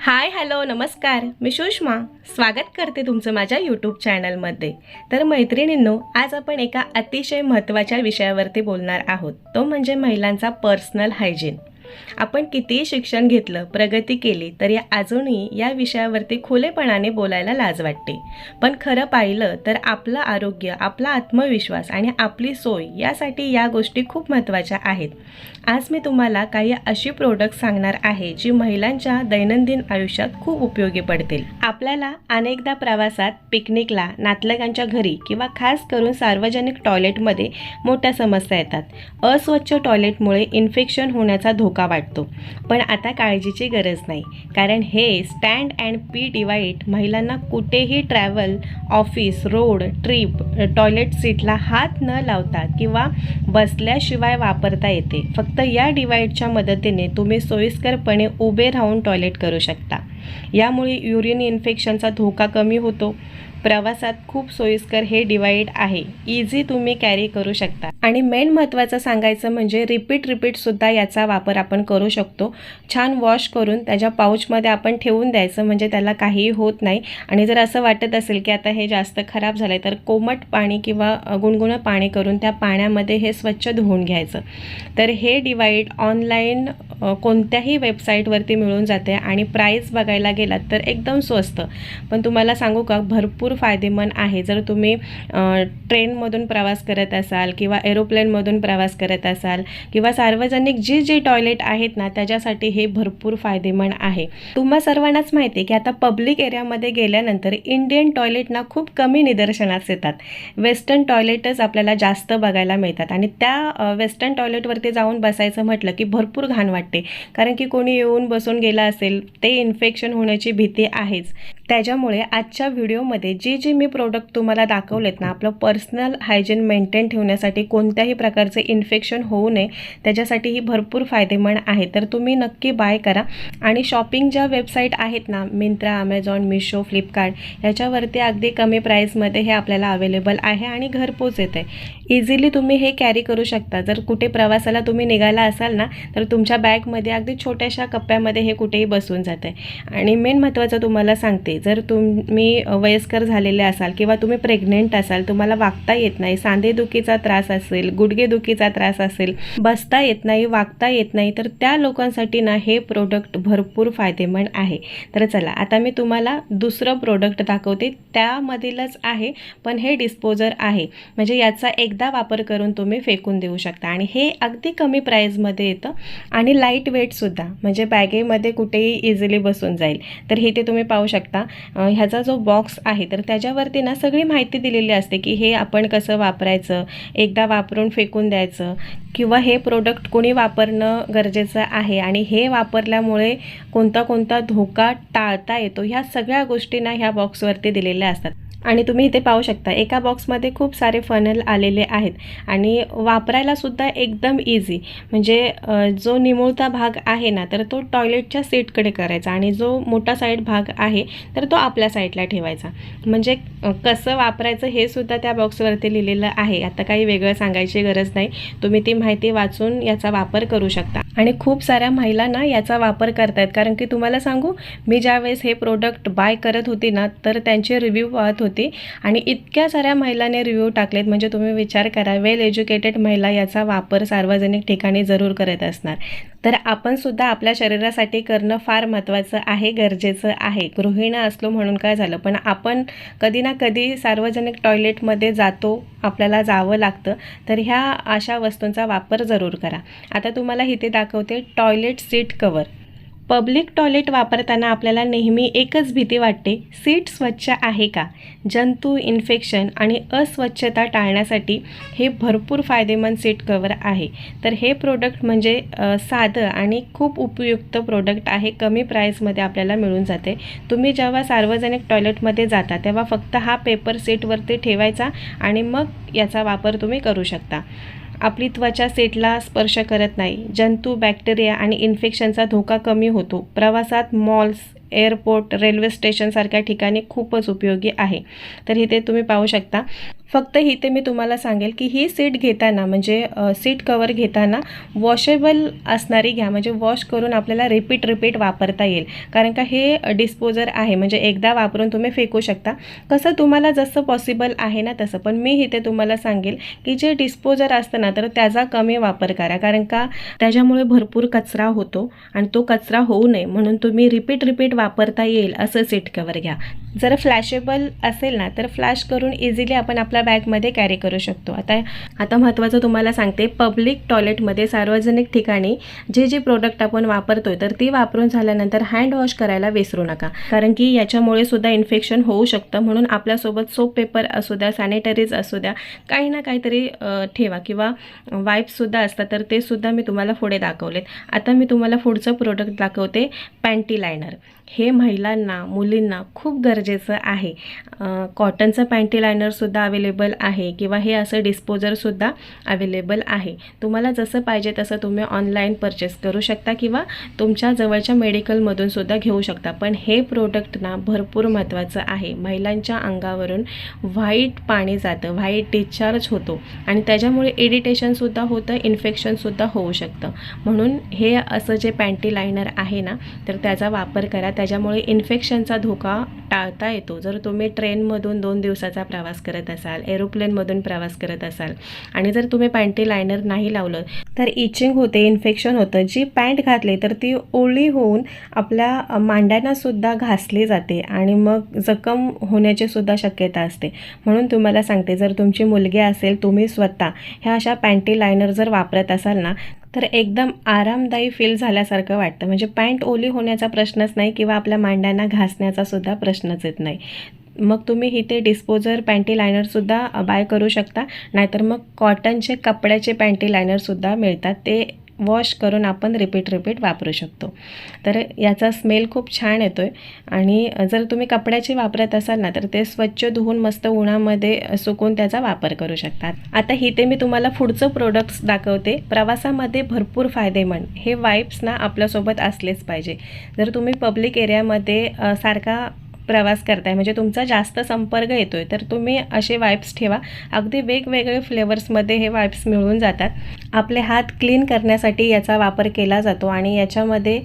Hi hello नमस्कार. मी सुषमा. स्वागत करते तुमचं माझ्या यूट्यूब चॅनलमध्ये तर मैत्रिणींनो आज आपण एका अतिशय महत्त्वाच्या विषयावरती बोलणार आहोत. तो म्हणजे महिलांचा पर्सनल हायजीन आपण कितीही शिक्षण घेतलं प्रगती केली तरी अजूनही या विषयावरती खुलेपणाने बोलायला लाज वाटते. पण खरं पाहिलं तर आपलं आरोग्य आपला आत्मविश्वास आणि आपली सोय यासाठी या गोष्टी खूप महत्त्वाच्या आहेत. आज मी तुम्हाला काही अशी प्रोडक्ट सांगणार आहे जी महिलांच्या दैनंदिन आयुष्यात खूप उपयोगी पडतील. आपल्याला अनेकदा प्रवासात पिकनिकला नातलगांच्या घरी किंवा खास करून सार्वजनिक टॉयलेटमध्ये मोठ्या समस्या येतात. अस्वच्छ टॉयलेटमुळे इन्फेक्शन होण्याचा धोका धोका वाटतो. पण आता काळजीची गरज नाही. कारण हे स्टँड अँड पी डिवाईट महिलांना कुठेही travel office road trip toilet सीटला हात न लावता किंवा बसल्याशिवाय वापरता येते. फक्त या डिवाईडच्या मदतीने तुम्ही सोयीस्करपणे उभे राहून टॉयलेट करू शकता. यामुळे युरिन इन्फेक्शनचा धोका कमी होतो. प्रवासात खूप सोयीस्कर हे डिवाईड आहे. इझी तुम्ही कॅरी करू शकता. आणि मेन महत्त्वाचं सांगायचं म्हणजे रिपीट रिपीटसुद्धा याचा वापर आपण करू शकतो. छान वॉश करून त्याच्या पाऊचमध्ये आपण ठेवून द्यायचं म्हणजे त्याला काहीही होत नाही. आणि जर असं वाटत असेल की आता हे जास्त खराब झालं आहे तर कोमट पाणी किंवा गुणगुणं पाणी करून त्या पाण्यामध्ये हे स्वच्छ धुवून घ्यायचं. तर हे डिवाईड ऑनलाईन कोणत्याही वेबसाईटवरती मिळून जाते आणि प्राईस बघायला गेलात तर एकदम स्वस्त. पण तुम्हाला सांगू का भरपूर फायदेमंद आहे. जर तुम्ही ट्रेनमधून प्रवास करत असाल किंवा एरोप्लेनमधून प्रवास करत असाल किंवा सार्वजनिक जे जे टॉयलेट आहेत ना त्याच्यासाठी हे भरपूर फायदेमंद आहे. तुम्हा सर्वांनाच माहिती आहे की आता पब्लिक एरियामध्ये गेल्यानंतर इंडियन टॉयलेट ना खूप कमी निदर्शनास येतात. वेस्टर्न टॉयलेटच आपल्याला जास्त बघायला मिळतात आणि त्या वेस्टर्न टॉयलेटवरती जाऊन बसायचं म्हटलं की भरपूर घाण वाटते. कारण की कोणी येऊन बसून गेला असेल ते इन्फेक्शन होण्याची भीती आहेच. त्याच्यामुळे आजच्या व्हिडिओमध्ये जे जे मी प्रोडक्ट तुम्हाला दाखवलेत ना आपलं पर्सनल हायजीन मेंटेन ठेवण्यासाठी कोणत्याही प्रकारचे इन्फेक्शन होऊ नये त्याच्यासाठी ही भरपूर फायदेमंद आहे. तर तुम्ही नक्की बाय करा. आणि शॉपिंग ज्या वेबसाईट आहेत ना मिंत्रा अमेझॉन मिशो फ्लिपकार्ट याच्यावरती अगदी कमी प्राईसमध्ये हे आपल्याला अवेलेबल आहे आणि घरपोच येते इझिली तुम्ही हे कॅरी करू शकता. जर कुठे प्रवासाला तुम्ही निघाला असाल ना तर तुमच्या बॅगमध्ये अगदी छोट्याशा कप्प्यामध्ये हे कुठेही बसून जाते आणि मेन महत्त्वाचं तुम्हाला सांगते जर तुम्ही वयस्कर झालेले असाल किंवा तुम्ही प्रेग्नेंट असाल तुम्हाला वागता येत नाही सांधेदुखीचा त्रास असेल गुडघेदुखीचा त्रास असेल बसता येत नाही वागता येत नाही तर त्या लोकांसाठी ना हे प्रोडक्ट भरपूर फायदेमंद आहे. तर चला आता मी तुम्हाला दुसरं प्रोडक्ट दाखवते. त्यामधीलच आहे पण हे डिस्पोजर आहे. म्हणजे याचा एक एकदा वापर करून तुम्ही फेकून देऊ शकता. आणि हे अगदी कमी प्राईजमध्ये येतं. आणि लाइट वेटसुद्धा म्हणजे बॅगेमध्ये कुठेही इझिली बसून जाईल. तर हे ते तुम्ही पाहू शकता. ह्याचा जो बॉक्स आहे तर त्याच्यावरती ना सगळी माहिती दिलेली असते की हे आपण कसं वापरायचं एकदा वापरून फेकून द्यायचं किंवा हे प्रोडक्ट कोणी वापरणं गरजेचं आहे. आणि हे वापरल्यामुळे कोणता कोणता धोका टाळता येतो ह्या सगळ्या गोष्टींना ह्या बॉक्सवरती दिलेल्या असतात. आणि तुम्ही इथे पाहू शकता एका बॉक्समध्ये खूप सारे फनल आलेले आहेत. आणि वापरायलासुद्धा एकदम इझी म्हणजे जो निमुळता भाग आहे ना तर तो टॉयलेटच्या सीटकडे करायचा आणि जो मोठा साईड भाग आहे तर तो आपल्या साईडला ठेवायचा. म्हणजे कसं वापरायचं हे सुद्धा त्या बॉक्सवरती लिहिलेलं आहे. आता काही वेगळं सांगायची गरज नाही. तुम्ही ती माहिती वाचून याचा वापर करू शकता. आणि खूप साऱ्या महिलांना याचा वापर करतायत. कारण की तुम्हाला सांगू मी ज्यावेळेस हे प्रोडक्ट बाय करत होती ना तर त्यांचे रिव्ह्यू पाहत होती आणि इतक्या साऱ्या महिलांनी रिव्ह्यू टाकलेत. म्हणजे तुम्ही विचार करा वेल एज्युकेटेड महिला याचा वापर सार्वजनिक ठिकाणी जरूर करत असणार. तर आपण सुद्धा आपल्या शरीरासाठी करणं फार महत्त्वाचं आहे गरजेचं आहे. गृहिणी असलो म्हणून काय झालं? पण आपण कधी ना कधी सार्वजनिक टॉयलेटमध्ये जातो आपल्याला जावं लागतं. तर ह्या अशा वस्तूंचा वापर जरूर करा. आता तुम्हाला इथे दाखवते toilet seat cover public toilet वापरताना आपल्याला नेहमी एकच भीती वाटते सीट स्वच्छ आहे का? जंतू इन्फेक्शन आणि अस्वच्छता टाळण्यासाठी हे भरपूर फायदेमंद सीट कवर आहे. तर हे प्रोडक्ट म्हणजे साधं आणि खूप उपयुक्त प्रोडक्ट आहे. कमी प्राईसमध्ये आपल्याला मिळून जाते. तुम्ही जेव्हा सार्वजनिक टॉयलेटमध्ये जाता तेव्हा फक्त हा पेपर सीटवरती ठेवायचा आणि मग याचा वापर तुम्ही करू शकता. आपली त्वचा सेटला स्पर्श करत नाही. जंतू बॅक्टेरिया आणि इन्फेक्शनचा धोका कमी होतो. प्रवासात मॉल्स एअरपोर्ट रेल्वे स्टेशनसारख्या ठिकाणी खूपच उपयोगी आहे. तर इथे तुम्ही पाहू शकता फक्त इथे मी तुम्हाला सांगेल की ही सीट घेताना म्हणजे सीट कवर घेताना वॉशेबल असणारी घ्या म्हणजे वॉश करून आपल्याला रिपीट रिपीट वापरता येईल. कारण का हे डिस्पोजर आहे म्हणजे एकदा वापरून तुम्ही फेकू शकता. कसं तुम्हाला जसं पॉसिबल आहे ना तसं. पण मी इथे तुम्हाला सांगेल की जे डिस्पोजर असतं ना तर त्याचा कमी वापर करा. कारण का त्याच्यामुळे भरपूर कचरा होतो आणि तो कचरा होऊ नये. म्हणून तुम्ही रिपीट रिपीट वापरता येईल असं सीट कवर घ्या. जर फ्लॅशेबल असेल ना तर फ्लॅश करून इझिली आपण आपल्या बॅगमध्ये कॅरी करू शकतो. आता आता महत्त्वाचं तुम्हाला सांगते पब्लिक टॉयलेटमध्ये सार्वजनिक ठिकाणी जे जे प्रोडक्ट आपण वापरतोय तर ती वापरून झाल्यानंतर हँड वॉश करायला विसरू नका. कारण की याच्यामुळे सुद्धा इन्फेक्शन होऊ शकतं. म्हणून आपल्यासोबत सोप पेपर असू द्या सॅनिटरीज असू द्या काही ना काहीतरी ठेवा किंवा वाईप्ससुद्धा असतात तर ते सुद्धा मी तुम्हाला पुढे दाखवलेत. आता मी तुम्हाला पुढचं प्रोडक्ट दाखवते पॅन्टी लायनर हे महिलांना मुलींना खूप गरजेचं आहे. कॉटनचं पॅन्टी लायनरसुद्धा अवेलेबल आहे किंवा हे असं डिस्पोजरसुद्धा अवेलेबल आहे. तुम्हाला जसं पाहिजे तसं तुम्ही ऑनलाईन परचेस करू शकता किंवा तुमच्या जवळच्या मेडिकलमधूनसुद्धा घेऊ शकता. पण हे प्रोडक्ट ना भरपूर महत्त्वाचं आहे. महिलांच्या अंगावरून व्हाईट पाणी जातं व्हाईट डिस्चार्ज होतो आणि त्याच्यामुळे इरिटेशनसुद्धा होतं इन्फेक्शनसुद्धा होऊ शकतं. म्हणून हे असं जे पॅन्टी लायनर आहे ना तर त्याचा वापर करा. त्याच्यामुळे इन्फेक्शनचा धोका टाळता येतो. जर तुम्ही ट्रेनमधून दोन दिवसाचा प्रवास करत असाल एरोप्लेनमधून प्रवास करत असाल आणि जर तुम्ही पॅन्टी लायनर नाही लावलं तर इचिंग होते इन्फेक्शन होतं. जी पॅन्ट घातली तर ती ओळी होऊन आपल्या मांड्यांनासुद्धा घासली जाते आणि मग जखम होण्याची सुद्धा शक्यता असते. म्हणून तुम्हाला सांगते जर तुमची मुलगी असेल तुम्ही स्वतः ह्या अशा पॅन्टी लायनर जर वापरत असाल ना तर एकदम आरामदायी फील झाल्यासारखं वाटतं. म्हणजे पॅन्ट ओली होण्याचा प्रश्नच नाही किंवा आपल्या मांड्यांना घासण्याचा सुद्धा प्रश्नच येत नाही. मग तुम्ही इथे डिस्पोजर पॅन्टी लायनरसुद्धा बाय करू शकता. नाहीतर मग कॉटनचे कपड्याचे पॅन्टी लायनरसुद्धा मिळतात. ते वॉश करून आपण रिपीट रिपीट वापरू शकतो. तर याचा स्मेल खूप छान येतो आहे आणि जर तुम्ही कपड्याचे वापरत असाल ना तर ते स्वच्छ धुवून मस्त उन्हामध्ये सुकून त्याचा वापर करू शकतात. आता इथे मी तुम्हाला पुढचं प्रोडक्ट्स दाखवते. प्रवासामध्ये भरपूर फायदेमंद. हे वाईप्स ना आपल्यासोबत असलेच पाहिजे. जर तुम्ही पब्लिक एरियामध्ये सारखा प्रवास करताय. म्हणजे तुमचा जास्त संपर्क येतोय. तर तुम्ही असे वाईप्स ठेवा. अगदी वेगवेगळे फ्लेवर्समध्ये हे वाईप्स मिळून जातात. आपले हात क्लीन करण्यासाठी याचा वापर केला जातो आणि याच्यामध्ये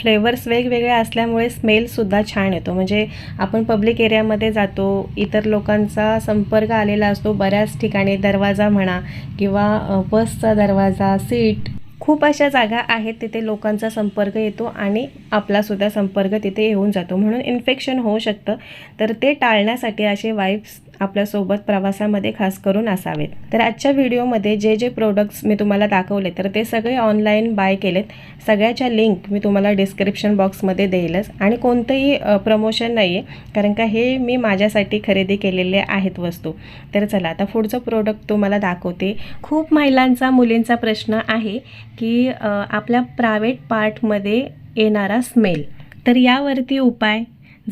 फ्लेवर्स वेगवेगळे असल्यामुळे स्मेलसुद्धा छान येतो. म्हणजे आपण पब्लिक एरियामध्ये जातो इतर लोकांचा संपर्क आलेला असतो. बऱ्याच ठिकाणी दरवाजा म्हणा किंवा बसचा दरवाजा सीट खूप अशा जागा आहेत तिथे लोकांचा संपर्क येतो आणि आपलासुद्धा संपर्क तिथे येऊन जातो. म्हणून इन्फेक्शन होऊ शकतं. तर ते टाळण्यासाठी असे वाईप्स आपल्यासोबत प्रवासामध्ये खास करून असावेत. तर आजच्या व्हिडिओमध्ये जे जे प्रोडक्ट्स मी तुम्हाला दाखवले तर ते सगळे ऑनलाईन बाय केलेत. सगळ्याच्या लिंक मी तुम्हाला डिस्क्रिप्शन बॉक्समध्ये देईलच. आणि कोणतंही प्रमोशन नाही आहे कारण का हे मी माझ्यासाठी खरेदी केलेले आहेत वस्तू. तर चला आता पुढचं प्रोडक्ट तुम्हाला दाखवते. खूप महिलांचा मुलींचा प्रश्न आहे की आपल्या प्रायव्हेट पार्टमध्ये येणारा स्मेल तर यावरती उपाय?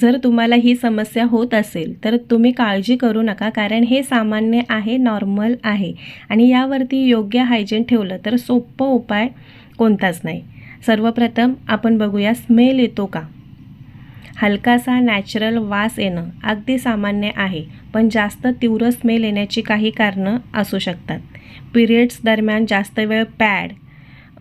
जर तुम्हाला ही समस्या होत असेल तर तुम्ही काळजी करू नका कारण हे सामान्य आहे नॉर्मल आहे. आणि यावरती योग्य हायजीन ठेवलं तर सोपं उपाय कोणताच नाही. सर्वप्रथम आपण बघूया स्मेल येतो का? हलकासा नॅचरल वास येणं अगदी सामान्य आहे पण जास्त तीव्र स्मेल येण्याची काही कारणं असू शकतात. पिरियड्स दरम्यान जास्त वेळ पॅड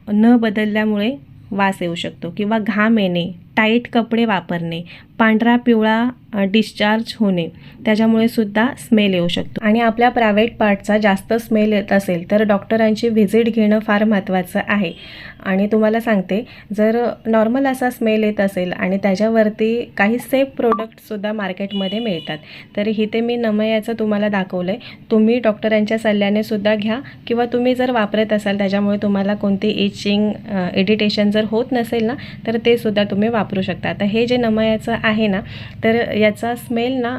न बदलल्यामुळे वास येऊ शकतो किंवा घाम येणे टाईट कपडे वापरणे पांढरा पिवळा डिस्चार्ज होणे. त्याच्यामुळे सुद्धा स्मेल येऊ शकतो. आणि आपल्या प्रायव्हेट पार्टचा जास्त स्मेल येत असेल तर डॉक्टरांची व्हिजिट घेणं फार महत्त्वाचं आहे. आणि तुम्हाला सांगते जर नॉर्मल असा स्मेल येत असेल आणि त्याच्यावरती काही सेफ प्रोडक्टसुद्धा मार्केटमध्ये मिळतात तर इथे मी नमयाचं तुम्हाला दाखवलं आहे तुम्ही डॉक्टरांच्या सल्ल्याने सुद्धा घ्या किंवा तुम्ही जर वापरत असाल त्याच्यामुळे तुम्हाला कोणती इचिंग इडिटेशन जर होत नसेल ना तर ते सुद्धा तुम्ही वापरू शकता. आता हे जे नमयाचं आहे ना तर याचा स्मेल ना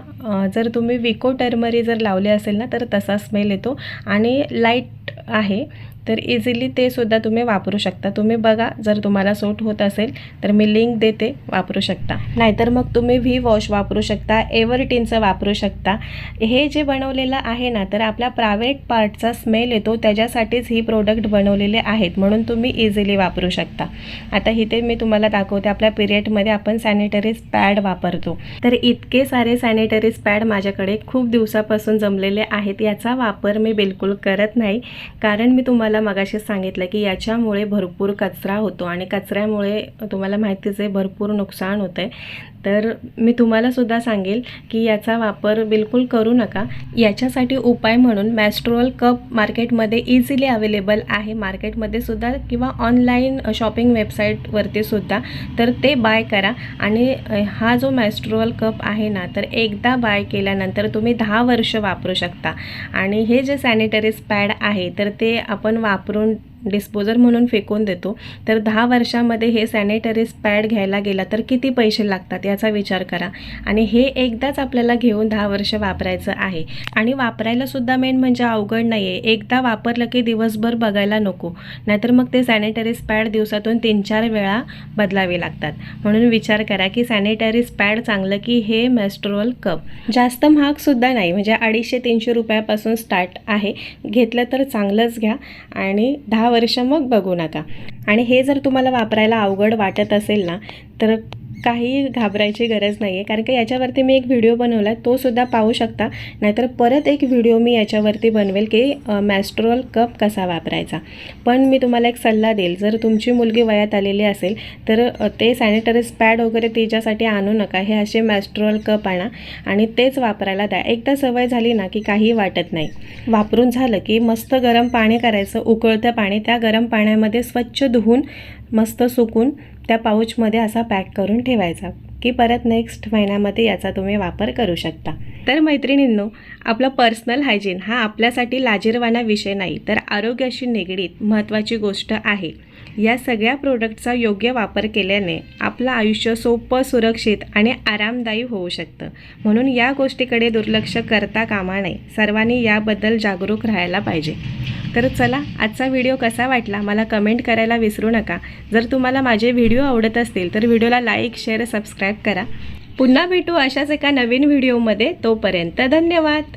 जर तुम्ही विको टर्मरी जर लावले असेल ना तर तसा स्मेल येतो. आणि लाइट आहे. तर इझिली ते सुद्धा तुम्ही वापरू शकता. तुम्ही बघा जर तुम्हाला सूट होत असेल तर मी लिंक देते वापरू शकता. नाहीतर मग तुम्ही व्ही वॉश वापरू शकता एव्हरटीनचं वापरू शकता. हे जे बनवलेलं आहे ना तर आपल्या प्रायव्हेट पार्टचा स्मेल येतो त्याच्यासाठीच ही प्रोडक्ट बनवलेले आहेत. म्हणून तुम्ही इझिली वापरू शकता. आता इथे मी तुम्हाला दाखवते आपल्या पिरियडमध्ये आपण सॅनिटरीज पॅड वापरतो. तर इतके सारे सॅनिटरीज पॅड माझ्याकडे खूप दिवसापासून जमलेले आहेत. याचा वापर मी बिलकुल करत नाही. कारण मी तुम्हाला मगाशीच सांगितलं की याच्यामुळे भरपूर कचरा होतो आणि कचऱ्यामुळे तुम्हाला माहितीच आहे भरपूर नुकसान होतं आहे तर मी तुम्हाला सुद्धा सांगेल की याचा वापर बिलकुल करू नका. याच्यासाठी उपाय म्हणून मॅस्ट्रोल कप मार्केटमध्ये इझिली अवेलेबल आहे. मार्केटमध्ये सुद्धा किंवा ऑनलाईन शॉपिंग वेबसाईटवरती सुद्धा. तर ते बाय करा. आणि हा जो मॅस्ट्रोल कप आहे ना तर एकदा बाय केल्यानंतर तुम्ही दहा वर्ष वापरू शकता. आणि हे जे सॅनिटरीज पॅड आहे तर ते आपण वापरून डिस्पोजर म्हणून फेकून देतो. तर दहा वर्षामध्ये हे सॅनिटरीज पॅड घ्यायला गेला तर किती पैसे लागतात याचा विचार करा. आणि हे एकदाच आपल्याला घेऊन दहा वर्ष वापरायचं आहे. आणि वापरायला सुद्धा मेन म्हणजे अवघड नाही आहे एकदा वापरलं की दिवसभर बघायला नको. नाहीतर मग ते सॅनिटरीज पॅड दिवसातून तीन चार वेळा बदलावे लागतात. म्हणून विचार करा की सॅनिटरीज पॅड चांगलं की हे मॅस्ट्रोल कप जास्त महागसुद्धा नाही. म्हणजे अडीचशे तीनशे रुपयापासून स्टार्ट आहे. घेतलं तर चांगलंच घ्या. आणि दहा वर्ष मग बघू नका. आणि हे जर तुम्हाला वापरायला अवघड वाटत असेल ना तर काही घाबरायची गरज नाही आहे कारण की याच्यावरती मी एक व्हिडिओ बनवला आहे तो सुद्धा पाहू शकता. नाहीतर परत एक व्हिडिओ मी याच्यावरती बनवेल की मॅस्ट्रोल कप कसा वापरायचा. पण मी तुम्हाला एक सल्ला देईल. जर तुमची मुलगी वयात आलेली असेल तर ते सॅनिटरीज पॅड वगैरे तिच्यासाठी आणू नका. हे असे मॅस्ट्रोल कप आणा आणि तेच वापरायला द्या. एकदा सवय झाली ना की काही वाटत नाही. वापरून झालं की मस्त गरम पाणी करायचं उकळतं पाणी. त्या गरम पाण्यामध्ये स्वच्छ धुवून मस्त सुकून त्या पाऊचमध्ये असा पॅक करून ठेवायचा की परत नेक्स्ट महिन्यामध्ये याचा तुम्ही वापर करू शकता. तर मैत्रिणींनो आपला पर्सनल हायजीन हा आपल्यासाठी लाजीरवाना विषय नाही तर आरोग्याशी निगडीत महत्त्वाची गोष्ट आहे. या सगळ्या प्रोडक्टचा योग्य वापर केल्याने आपलं आयुष्य सोपं सुरक्षित आणि आरामदायी होऊ शकतं. म्हणून या गोष्टीकडे दुर्लक्ष करता कामा नये. सर्वांनी याबद्दल जागरूक राहायला पाहिजे. तर चला आजचा व्हिडिओ कसा वाटला मला कमेंट करायला विसरू नका. जर तुम्हाला माझे व्हिडिओ आवडत असतील तर व्हिडिओला लाईक शेअर सबस्क्राईब करा. पुन्हा भेटू अशाच एका नवीन व्हिडिओमध्ये तोपर्यंत धन्यवाद.